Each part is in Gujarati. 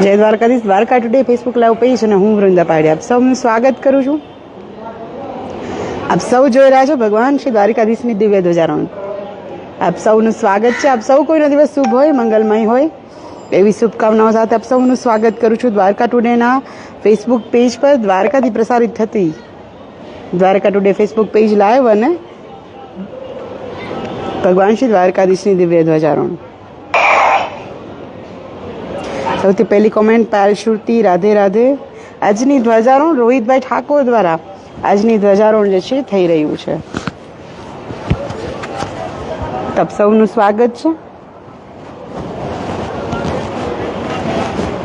જય Dwarkadhish. Dwarka today Facebook live page અને હું વૃંદા પાડી આપ સૌનું સ્વાગત કરું છું. આપ સૌ જોઈ રહ્યા છો ભગવાન શ્રી દ્વારકાધીશની દિવ્ય ધ્વજારોહણ. આપ સૌનું સ્વાગત છે. આપ સૌ કોઈનો દિવસ શુભ હોય, મંગલમય હોય, એવી શુભકામનાઓ સાથે આપ સૌનું સ્વાગત કરું છું દ્વારકા ટુડેના ફેસબુક પેજ પર. દ્વારકાથી પ્રસારિત થતી Dwarka today Facebook page live અને ભગવાન શ્રી દ્વારકાધીશની દિવ્ય ધ્વજારોહણ. સૌથી પહેલી કોમેન્ટ પાયલ રાધે રાધે. આજની ધ્વજારોહણ રોહિતભાઈ ઠાકોર દ્વારા. આજની ધ્વજારોહણ જે છે, થઈ રહ્યું છે. તપ સૌનું સ્વાગત છે.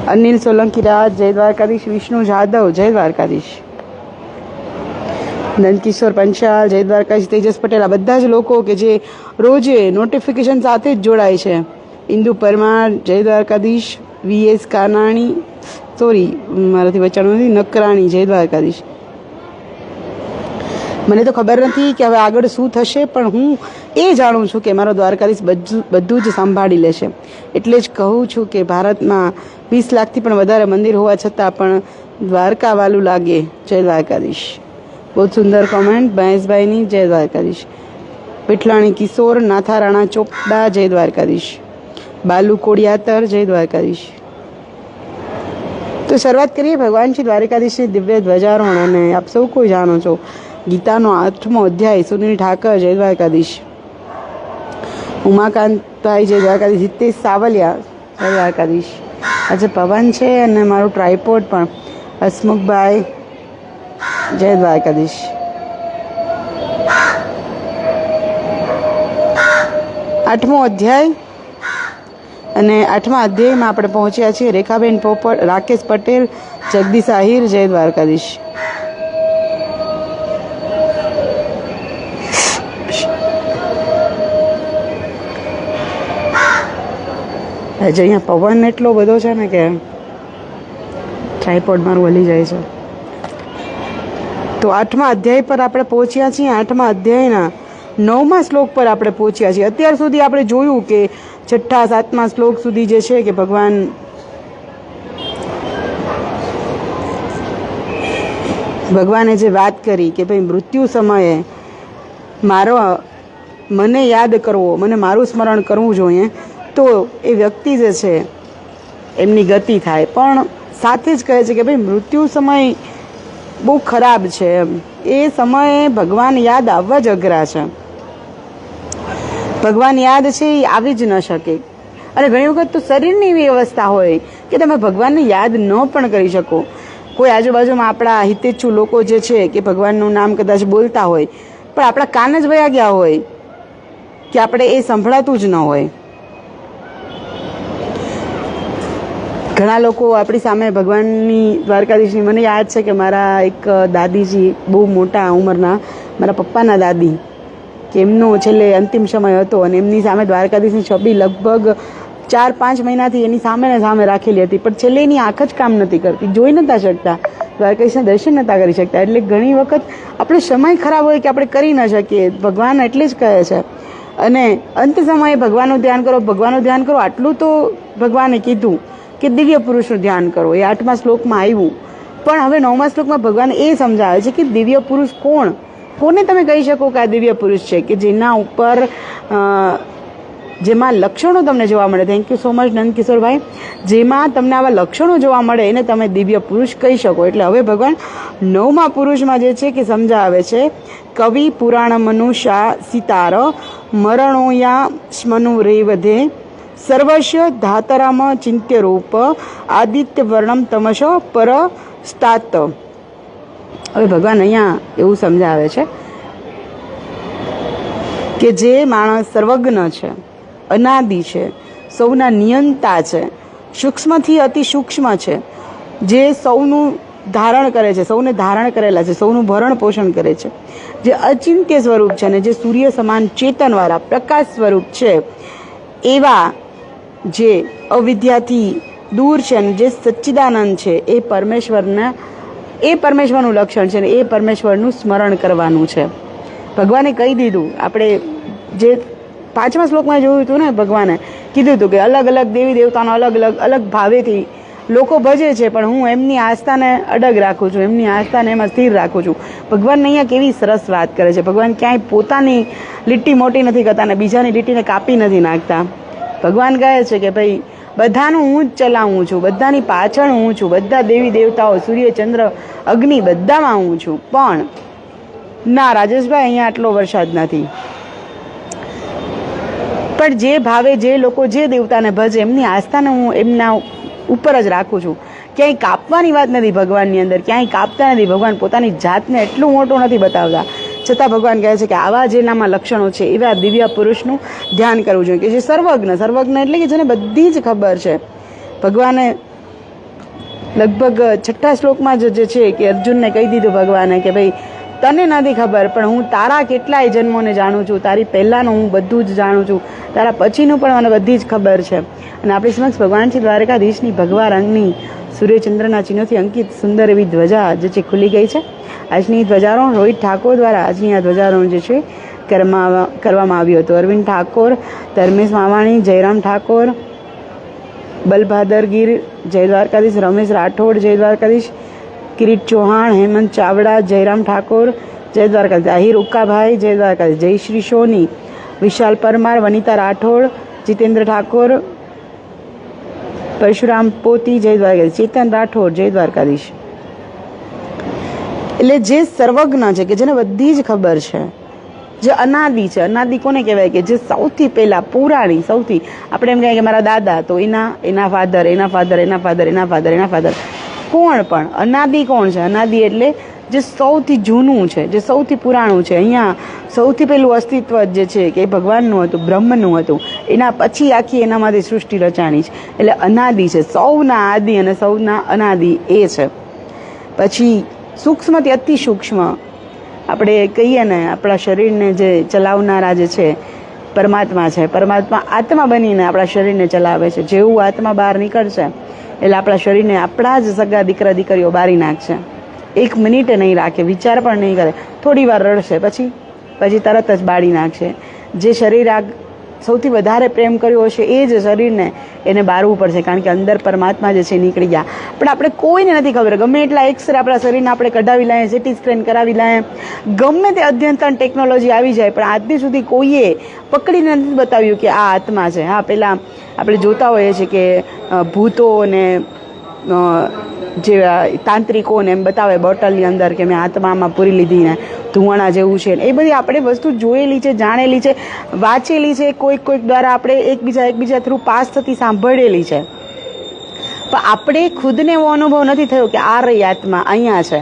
અનિલ સોલંકી રાજ, જય દ્વારકાધીશ. વિષ્ણુ જાદવ, જય દ્વારકાધીશ. નંદકિશોર પંચાલ, જય દ્વારકાધીશ. તેજસ પટેલ, આ બધા જ લોકો કે જે રોજે નોટિફિકેશન સાથે જ જોડાય છે. ઇન્દુ પરમાર, જય દ્વારકાધીશ. વીએસ કાનાણી, સોરી, મારાથી વચાણું નથી, નકરાણી, જય દ્વારકાધીશ. મને તો ખબર નથી કે હવે આગળ શું થશે, પણ હું એ જાણું છું કે મારો દ્વારકાધીશ બધું બધું જ સંભાળી લેશે. એટલે જ કહું છું કે ભારતમાં વીસ લાખથી પણ વધારે મંદિર હોવા છતાં પણ દ્વારકા વાલું લાગે, જય દ્વારકાધીશ. બહુ સુંદર કોમેન્ટ મહેશભાઈની, જય દ્વારકાધીશ. પીઠલાણી કિશોર, નાથા રાણા ચોપડા, જય દ્વારકાધીશ. બાલુ કોડિયાતર જય દ્વારકાધીશ. તો શરૂઆત કરીએ ભગવાન શ્રી દ્વારકાધીશની દિવ્ય ધ્વજારોહણ અને આપ સૌ કોઈ જાણો છો, ગીતાનો આઠમો અધ્યાય, સુનિલ ઠાકર, જય દ્વારકાધીશ. ઉમાકાંતભાઈ જય દ્વારકાધીશ, હિતેશ સાવલિયા, જય દ્વારકાધીશ. આજે પવન છે અને મારું ટ્રાયપોડ પણ, હસમુખભાઈ, જય દ્વારકાધીશ. આઠમો અધ્યાય અને આઠમા અધ્યાયમાં આપણે પહોંચ્યા છીએ. રેખાબેન પોપટ, રાકેશ પટેલ, જગદીશ આહિર, જય દ્વારકાધીશ. આજે અહીંયા પવન એટલો બધો છે ને કે ટ્રાયપોડ મારું હલી જાય છે. તો આઠમા અધ્યાય પર આપણે પહોંચ્યા છીએ. આઠમા અધ્યાયના નવમા શ્લોક પર આપણે પહોંચ્યા છીએ. અત્યાર સુધી આપણે જોયું કે છઠ્ઠા, સાતમા શ્લોક સુધી જે છે કે ભગવાન ભગવાને જે વાત કરી કે ભાઈ મૃત્યુ સમયે મારો મને યાદ કરવો, મને મારું સ્મરણ કરવું જોઈએ, તો એ વ્યક્તિ જે છે એમની ગતિ થાય. પણ સાથે જ કહે છે કે ભાઈ મૃત્યુ સમય બહુ ખરાબ છે એમ. એ સમયે ભગવાન યાદ આવવા જ અઘરા છે. ભગવાન યાદ છે એ આવી જ ન શકે. અને ઘણી વખત તો શરીરની એવી અવસ્થા હોય કે તમે ભગવાનને યાદ ન પણ કરી શકો. કોઈ આજુબાજુમાં આપણા હિતેચ્છુ લોકો જે છે કે ભગવાનનું નામ કદાચ બોલતા હોય, પણ આપણા કાન જ વયા ગયા હોય કે આપણે એ સંભળાતું જ ન હોય. ઘણા લોકો આપણી સામે ભગવાનની દ્વારકાધીશની, મને યાદ છે કે મારા એક દાદીજી બહુ મોટા ઉંમરના, મારા પપ્પાના દાદી એમનો છેલ્લે અંતિમ સમય હતો અને એમની સામે દ્વારકાધીશની છબી લગભગ ચાર, પાંચ મહિનાથી એની સામે ને સામે રાખેલી હતી. પણ છેલ્લે એની આંખ જ કામ નથી કરતી. જોઈ નતા શકતા. દ્વારકાધીશના દર્શન નતા કરી શકતા. એટલે ઘણી વખત આપણે સમય ખરાબ હોય કે આપણે કરી ન શકીએ. ભગવાન એટલે જ કહે છે. અને અંત સમયે ભગવાનનું ધ્યાન કરો, ભગવાનનું ધ્યાન કરો. આટલું તો ભગવાને કીધું કે દિવ્ય પુરુષનું ધ્યાન કરો. એ આઠમા શ્લોકમાં આવ્યું. પણ હવે નવમા શ્લોકમાં ભગવાન એ સમજાવે છે કે દિવ્ય પુરુષ કોણ? કોને તમે કહી શકો કે આ દિવ્ય પુરુષ છે? કે જેના ઉપર જેમાં લક્ષણો તમને જોવા મળે. થેન્ક યુ સો મચ નંદકિશોરભાઈ. જેમાં તમને આવા લક્ષણો જોવા મળે એને તમે દિવ્ય પુરુષ કહી શકો. એટલે હવે ભગવાન નવમા પુરુષમાં જે છે કે સમજાવે છે, કવિ પુરાણ મનુષા સિતાર મરણોયા સ્મનુ રેવધે સર્વસ્ય ધાતરામ ચિંત્ય રૂપ આદિત્ય વર્ણમ તમશ પરસ્તાત હવે ભગવાન અહીંયા એવું સમજાવે છે કે જે માણસ સર્વજ્ઞ છે, અનાદિ છે, સૌના નિયંતા છે, સૂક્ષ્મથી અતિ સૂક્ષ્મ છે, જે સૌનું ધારણ કરે છે, સૌને ધારણ કરેલા છે, સૌનું ભરણ પોષણ કરે છે, જે અચિંત્ય સ્વરૂપ છે અને જે સૂર્ય સમાન ચેતનવાળા પ્રકાશ સ્વરૂપ છે, એવા જે અવિદ્યાથી દૂર છે અને જે સચ્ચિદાનંદ છે, એ પરમેશ્વરના એ પરમેશ્વરનું લક્ષણ છે ને એ પરમેશ્વરનું સ્મરણ કરવાનું છે. ભગવાને કહી દીધું, આપણે જે પાંચમા શ્લોકમાં જોયું હતું ને ભગવાને, કીધું હતું કે અલગ અલગ દેવી દેવતાનો અલગ અલગ અલગ ભાવેથી લોકો ભજે છે, પણ હું એમની આસ્થાને અડગ રાખું છું, એમની આસ્થાને એમાં સ્થિર રાખું છું. ભગવાન અહીંયા કેવી સરસ વાત કરે છે. ભગવાન ક્યાંય પોતાની લીટી મોટી નથી કરતા અને બીજાની લીટીને કાપી નથી નાખતા. ભગવાન કહે છે કે ભાઈ બધાનું હું જ ચલાવું છું. બધાની પાછળ હું છું. બધા દેવી દેવતાઓ, સૂર્ય, ચંદ્ર, અગ્નિ બધામાં હું છું. પણ ના, રાજેશભાઈ અહીંયા આટલો વરસાદ નથી. પણ જે ભાવે જે લોકો જે દેવતાને ભજે, એમની આસ્થાને હું એમના ઉપર જ રાખું છું. ક્યાંય કાપવાની વાત નથી ભગવાનની અંદર. ક્યાંય કાપતા નથી. ભગવાન પોતાની જાતને એટલું મોટું નથી બતાવતા. છતાં ભગવાન કહે છે કે આવા જેનામાં લક્ષણો છે, એવા દિવ્ય પુરુષનું ધ્યાન કરવું જોઈએ. કે જે સર્વજ્ઞ સર્વજ્ઞ એટલે કે જેને બધી જ ખબર છે. ભગવાને લગભગ છઠ્ઠા શ્લોકમાં જ જે છે કે અર્જુનને કહી દીધું ભગવાને કે ભાઈ, તને નથી ખબર, પણ હું તારા કેટલાય જન્મોને જાણું છું. તારી પહેલાંનું હું બધું જ જાણું છું. તારા પછીનું પણ મને બધી જ ખબર છે. અને આપણી સમક્ષ ભગવાન શ્રી દ્વારકાધીશની ભગવા રંગની સૂર્યચંદ્રના ચિહ્નોથી અંકિત સુંદર એવી ધ્વજા જે છે ખુલી ગઈ છે. આજની ધ્વજારોહણ રોહિત ઠાકોર દ્વારા આજની આ ધ્વજારોહણ જે છે કરવામાં કરવામાં આવ્યું હતું. અરવિંદ ઠાકોર, ધર્મેશ માવાણી, જયરામ ઠાકોર, બલભાદર ગીર જય દ્વારકાધીશ રમેશ રાઠોડ જય દ્વારકાધીશ કિરીટ ચૌહાણ, હેમંત ચાવડા, જયરામ ઠાકોર જય દ્વારકાધીશ આહિર ઉક્કાભાઈ જય દ્વારકાધીશ જયશ્રી સોની, વિશાલ પરમાર, વનિતા રાઠોડ, જીતેન્દ્ર ઠાકોર પરશુરામ પોતી જય દ્વારકાધીશ ચેતન રાઠોડ જય દ્વારકાધીશ એટલે જે સર્વજ્ઞ છે કે જેને બધી જ ખબર છે, જે અનાદિ છે, અનાદિ કોને કહેવાય કે જે સૌથી પહેલા પુરાણી, સૌથી, આપણે એમ કહીએ કે મારા દાદા તો એના એના ફાધર એના ફાધર એના ફાધર એના ફાધર એના ફાધર કોણ પણ? અનાદિ કોણ છે? અનાદિ એટલે જે સૌથી જૂનું છે, જે સૌથી પુરાણું છે, અહીંયા સૌથી પહેલું અસ્તિત્વ જે છે કે એ ભગવાનનું હતું, બ્રહ્મનું હતું. એના પછી આખી એનામાંથી સૃષ્ટિ રચાણી છે. એટલે અનાદિ છે, સૌના આદિ અને સૌના અનાદિ એ છે. પછી સૂક્ષ્મથી અતિ સૂક્ષ્મ આપણે કહીએ ને, આપણા શરીરને જે ચલાવનારા જે છે, પરમાત્મા છે. પરમાત્મા આત્મા બનીને આપણા શરીરને ચલાવે છે. જેવું આત્મા બહાર નીકળશે, એટલે આપણા શરીરને આપણા જ સગા દીકરા દીકરીઓ બારી નાખશે. એક મિનિટે નહીં રાખે વિચાર પણ નહીં કરે. થોડી વાર રડશે પછી પછી તરત જ બાળી નાખશે. જે શરીર આ સૌથી વધારે પ્રેમ કર્યો હશે એ જ શરીરને એને બારવું પડશે કારણ કે અંદર પરમાત્મા જે છે નીકળી ગયા. પણ આપણે કોઈને નથી ખબર ગમે એટલા એક્સરે આપણા શરીરને આપણે કઢાવી લઈએ સિટી સ્ક્રેન કરાવી લઈએ ગમે તે અદ્યતન ટેકનોલોજી આવી જાય પણ આજથી સુધી કોઈએ પકડીને નથી બતાવ્યું કે આ આત્મા છે. હા પહેલાં આપણે જોતા હોઈએ છીએ કે ભૂતો ને અ, જે તાંત્રિકોને એમ બતાવે બોટલની અંદર કે મેં આત્મામાં પૂરી લીધી ને ધુવાણા જેવું છે એ બધી આપણે વસ્તુ જોયેલી છે, જાણેલી છે, વાંચેલી છે, કોઈક કોઈક દ્વારા આપણે એકબીજા એકબીજા થ્રુ પાસ થતી સાંભળેલી છે. પણ આપણે ખુદને એવો અનુભવ નથી થયો કે આ રહી આત્મા અહીંયા છે.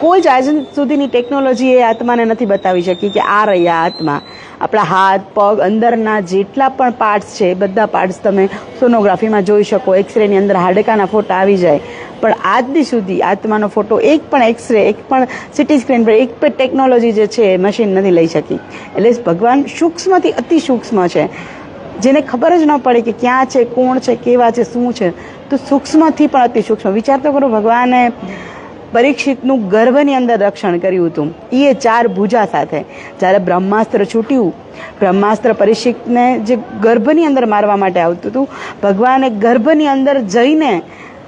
કોઈ જ આજ સુધીની ટેકનોલોજી એ આત્માને નથી બતાવી શકી કે આ રહ્યા આત્મા. આપણા હાથ, પગ, અંદરના જેટલા પણ પાર્ટ્સ છે, બધા પાર્ટ્સ તમે સોનોગ્રાફીમાં જોઈ શકો એક્સરેની અંદર હાડકાના ફોટા આવી જાય. પણ આજની સુધી આત્માનો ફોટો એક પણ એક્સરે એક પણ સિટી સ્ક્રીન પર, એક પણ ટેકનોલોજી જે છે મશીન નથી લઈ શકી. એટલે ભગવાન સૂક્ષ્મથી અતિ સૂક્ષ્મ છે. જેને ખબર જ ન પડે કે ક્યાં છે, કોણ છે, કેવા છે, શું છે, તો સૂક્ષ્મથી પણ અતિ સૂક્ષ્મ. વિચાર તો કરો ભગવાને પરીક્ષિતનું ગર્ભની અંદર રક્ષણ કર્યું હતું. એ ચાર ભુજા સાથે. જ્યારે બ્રહ્માસ્ત્ર છૂટ્યું, બ્રહ્માસ્ત્ર પરીક્ષિતને જે ગર્ભની અંદર મારવા માટે આવતું હતું, ભગવાને ગર્ભની અંદર જઈને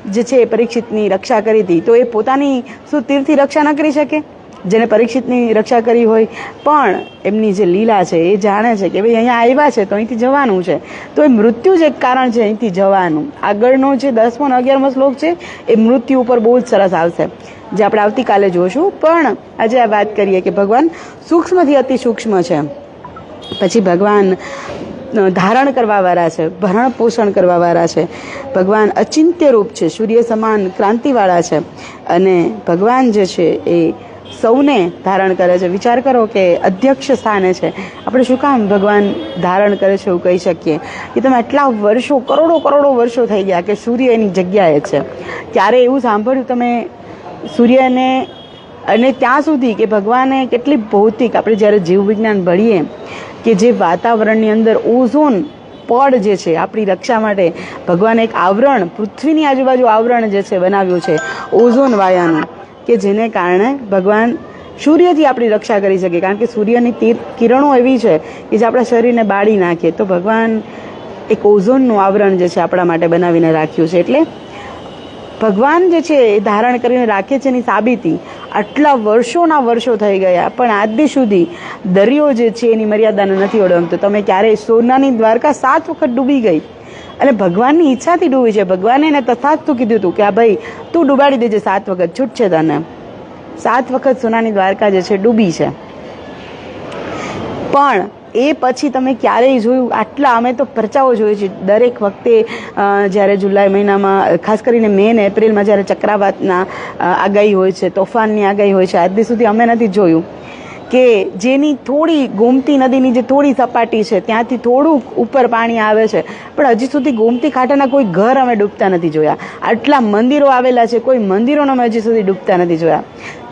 જે છે એ પરીક્ષિતની રક્ષા કરી હતી. તો એ પોતાની શું તીર્થી રક્ષા ન કરી શકે? જેને પરીક્ષિતની રક્ષા કરી હોય, પણ એમની જે લીલા છે એ જાણે છે કે ભાઈ અહીંયા આવ્યા છે તો અહીંથી જવાનું છે. તો એ મૃત્યુ જ એક કારણ છે અહીંથી જવાનું. આગળનો જે દસમો અને અગિયારમો શ્લોક છે, એ મૃત્યુ ઉપર બહુ જ સરસ આવશે, જે આપણે આવતીકાલે જોશું. પણ આજે આ વાત કરીએ કે ભગવાન સૂક્ષ્મથી અતિ સૂક્ષ્મ છે. પછી ભગવાન ધારણ કરવાવાળા છે, ભરણ પોષણ કરવાવાળા છે. ભગવાન અચિંત્ય રૂપ છે, સૂર્ય સમાન ક્રાંતિવાળા છે. અને ભગવાન જે છે એ સૌને ધારણ કરે છે. વિચાર કરો કે અધ્યક્ષ સ્થાને છે. આપણે શું કામ ભગવાન ધારણ કરે છે એવું કહી શકીએ? કે તમે આટલા વર્ષો, કરોડો કરોડો વર્ષો થઈ ગયા કે સૂર્ય એની જગ્યાએ છે. ત્યારે એવું સાંભળ્યું તમે સૂર્યને અને ત્યાં સુધી કે ભગવાને કેટલી ભૌતિક, આપણે જ્યારે જીવવિજ્ઞાન ભણીએ કે જે વાતાવરણની અંદર ઓઝોન પડ જે છે, આપણી રક્ષા માટે ભગવાને એક આવરણ, પૃથ્વીની આજુબાજુ આવરણ જે છે, બનાવ્યું છે, ઓઝોન વાયાનું. કે જેને કારણે ભગવાન સૂર્યથી આપણી રક્ષા કરી શકે. કારણ કે સૂર્યની કિરણો એવી છે કે જે આપણા શરીરને બાળી નાખે. તો ભગવાન એક ઓઝોનનું આવરણ જે છે આપણા માટે બનાવીને રાખ્યું છે. એટલે ભગવાન જે છે એ ધારણ કરીને રાખે છે એની સાબિતી આટલા વર્ષોના વર્ષો થઈ ગયા. પણ આજે સુધી દરિયો જે છે એની મર્યાદાને નથી ઓળંગતો. તમે ક્યારેય સોનાની દ્વારકા સાત વખત ડૂબી ગઈ. અને ભગવાનની ઈચ્છાથી ડૂબી છે. ભગવાને એને તથાસ્તુ કીધું હતું કે, આ ભાઈ, તું ડૂબાડી દેજે, સાત વખત. છૂટ છે તને. સાત વખત સોનાની દ્વારકા જે છે, ડૂબી છે. પણ એ પછી તમે ક્યારેય જોયું? આટલા અમે તો પરચાઓ જોઈએ છીએ. દરેક વખતે જ્યારે જુલાઈ મહિનામાં, ખાસ કરીને મે ને એપ્રિલમાં જ્યારે ચક્રાવાતના આગાહી હોય છે, તોફાનની આગાહી હોય છે, આજ સુધી અમે નથી જોયું. કે જેની થોડી ગોમતી નદીની જે થોડી સપાટી છે, ત્યાંથી થોડુંક ઉપર પાણી આવે છે. પણ હજી સુધી ગોમતી ખાટેના કોઈ ઘર અમે ડૂબતા નથી જોયા. આટલા મંદિરો આવેલા છે, કોઈ મંદિરોને અમે હજી સુધી ડૂબતા નથી જોયા.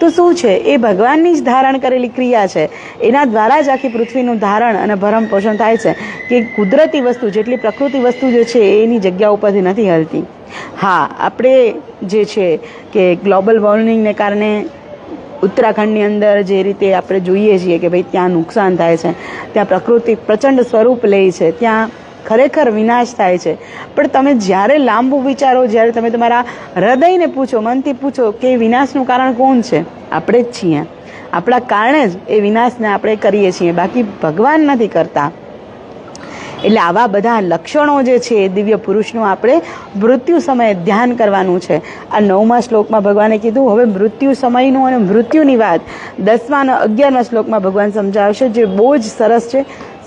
તો શું છે? એ ભગવાનની જ ધારણ કરેલી ક્રિયા છે. એના દ્વારા જ આખી પૃથ્વીનું ધારણ અને ભરમ પોષણ થાય છે કે કુદરતી વસ્તુ, જેટલી પ્રકૃતિ વસ્તુ જે છે, એની જગ્યા ઉપરથી નથી હલતી. હા, આપણે જે છે કે ગ્લોબલ વોર્મિંગને કારણે ઉત્તરાખંડની અંદર જે રીતે આપણે જોઈએ છીએ કે ભાઈ ત્યાં નુકસાન થાય છે, ત્યાં પ્રકૃતિ પ્રચંડ સ્વરૂપ લે છે, ત્યાં ખરેખર વિનાશ થાય છે. પણ તમે જ્યારે લાંબુ વિચારો, જ્યારે તમે તમારા હૃદયને પૂછો, મનથી પૂછો કે વિનાશનું કારણ કોણ છે? આપણે જ છીએ. આપણા કારણે જ એ વિનાશને આપણે કરીએ છીએ. બાકી ભગવાન નથી કરતા. એટલે આવા બધા લક્ષણો જે છે એ દિવ્ય પુરુષનું આપણે મૃત્યુ સમયે ધ્યાન કરવાનું છે. આ નવમા શ્લોકમાં ભગવાને કીધું, હવે મૃત્યુ સમયનું અને મૃત્યુની વાત દસમા અને અગિયારમા શ્લોકમાં ભગવાન સમજાવશે, જે બહુ જ સરસ છે.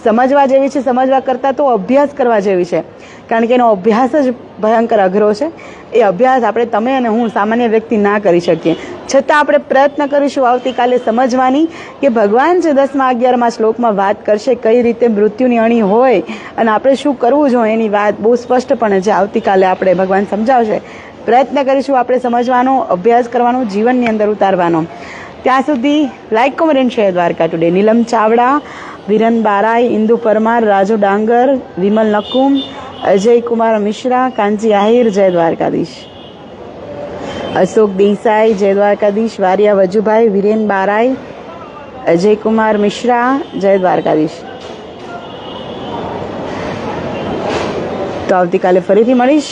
સમજવા જેવી છે, સમજવા કરતાં તો અભ્યાસ કરવા જેવી છે. કારણ કે એનો અભ્યાસ જ ભયંકર અઘરો છે. એ અભ્યાસ આપણે તમે અને હું સામાન્ય વ્યક્તિ ના કરી શકીએ. છતાં આપણે પ્રયત્ન કરીશું આવતીકાલે સમજવાની કે ભગવાન જે દસમા અગિયારમાં શ્લોકમાં વાત કરશે કઈ રીતે મૃત્યુની અણી હોય અને આપણે શું કરવું જોઈએ એની વાત બહુ સ્પષ્ટપણે છે આવતીકાલે આપણે ભગવાન સમજાવશે. પ્રયત્ન કરીશું આપણે સમજવાનો, અભ્યાસ કરવાનો, જીવનની અંદર ઉતારવાનો. ત્યાં સુધી like comment share Dwarka today Neelam Chavda Viren Barai, Indu Parmar, Raju Dangar, Vimal Nakum Ajay Kumar Mishra કાંચી આહિર, જય દ્વારકાધીશ. અશોક દેસાઈ, જય દ્વારકાધીશ, વારિયા વજુભાઈ, વિરેન બારાઈ અજય કુમાર મિશ્રા, જય દ્વારકાધીશ. તો આવતીકાલે ફરીથી મળીશ.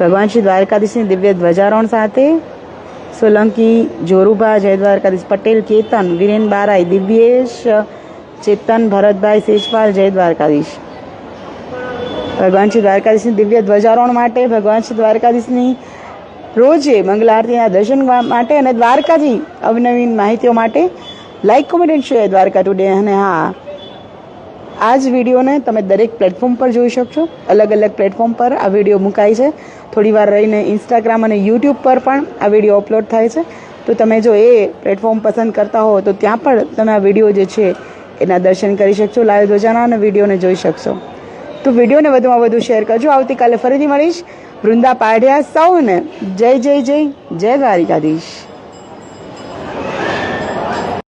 ભગવાન શ્રી દ્વારકાધીશની દિવ્ય ધ્વજારોહણ સાથે. સોલંકી, જોરુભા, જય દ્વારકાધીશ, પટેલ, કેતન, વિરેન બારાઈ, દિવ્યેશ ચેતન, ભરતભાઈ, સેજપાલ, જય દ્વારકાધીશ. ભગવાન શ્રી દ્વારકાધીશની દિવ્ય ધ્વજારોહણ માટે ભગવાન શ્રી દ્વારકાધીશની રોજે મંગલ આરતીના દર્શન માટે અને દ્વારકાથી અવનવીન માહિતીઓ માટે like comment and share Dwarka today અને હા આ જ વિડીયોને તમે દરેક પ્લેટફોર્મ પર જોઈ શકશો. અલગ અલગ પ્લેટફોર્મ પર આ વીડિયો મુકાય છે. થોડી વાર રહીને ઇન્સ્ટાગ્રામ અને યુટ્યુબ પર પણ આ વીડિયો અપલોડ થાય છે. તો તમે જો એ પ્લેટફોર્મ પસંદ કરતા હો તો ત્યાં પણ તમે આ વીડિયો જે છે એના દર્શન કરી શકશો લાઈવ ધ્વજાના અને વિડીયોને જોઈ શકશો. તો વિડીયોને વધુમાં વધુ શેર કરજો. આવતીકાલે ફરીથી મળીશ. વૃંદા પાઢ્યા સૌને જય જય જય જય દ્વારિકાધીશ.